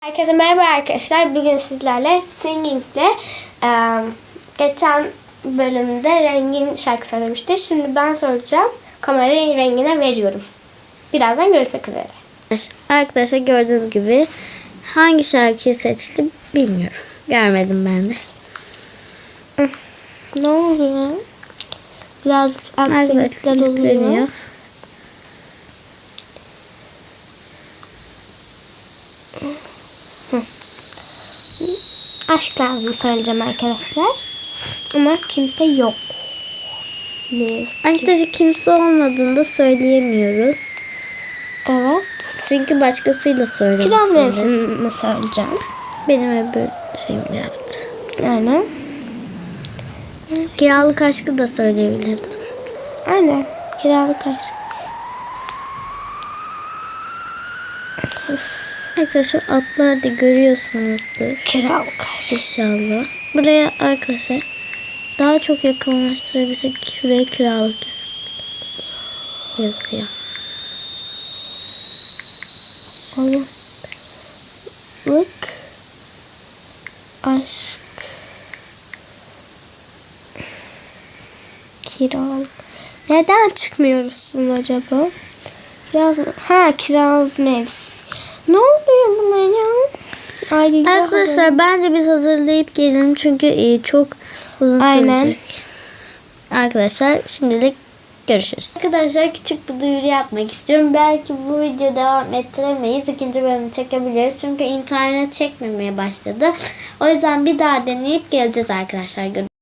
Herkese merhaba arkadaşlar. Bugün sizlerle Singing'de eee, geçen bölümde Rengin şarkı söylemişti. Şimdi ben söyleyeceğim. Kamerayı Rengin'e veriyorum. Birazdan görüşmek üzere. Arkadaşlar gördüğünüz gibi hangi şarkıyı seçtim bilmiyorum. Görmedim ben de. Ne oluyor? Biraz aksilikler Arkadaşlar oluyor. Aşk lazım söyleyeceğim arkadaşlar. Ama kimse yok. Arkadaşlar kimse olmadığını da söyleyemiyoruz. Evet. Çünkü başkasıyla söylemek Kiraz mevsimini söyleyeceğim. Benim öbür şeyim yaptı. Yani. Kiralık aşkı da söyleyebilirdim. Aynen. Kiralık aşk. Arkadaşlar atlar da görüyorsunuzdur. Kiralık aşk. İnşallah. Buraya arkadaşlar daha çok yakınlaştırabilsek şuraya kiralık yaz- yazıyor. Sanatlık. Aşk. Kiralık. Neden çıkmıyorsun acaba? Kiraz Ha kiraz mevsim. Ne oluyor buna ya? Ay, Arkadaşlar bence biz hazırlayıp gelelim çünkü e, çok uzun Aynen. sürecek. Arkadaşlar şimdilik görüşürüz. Arkadaşlar küçük bir duyuru yapmak istiyorum. Belki bu video devam ettiremeyiz. İkinci bölümü çekebiliriz. Çünkü internet çekmemeye başladı. O yüzden bir daha deneyip geleceğiz arkadaşlar. Görüşürüz.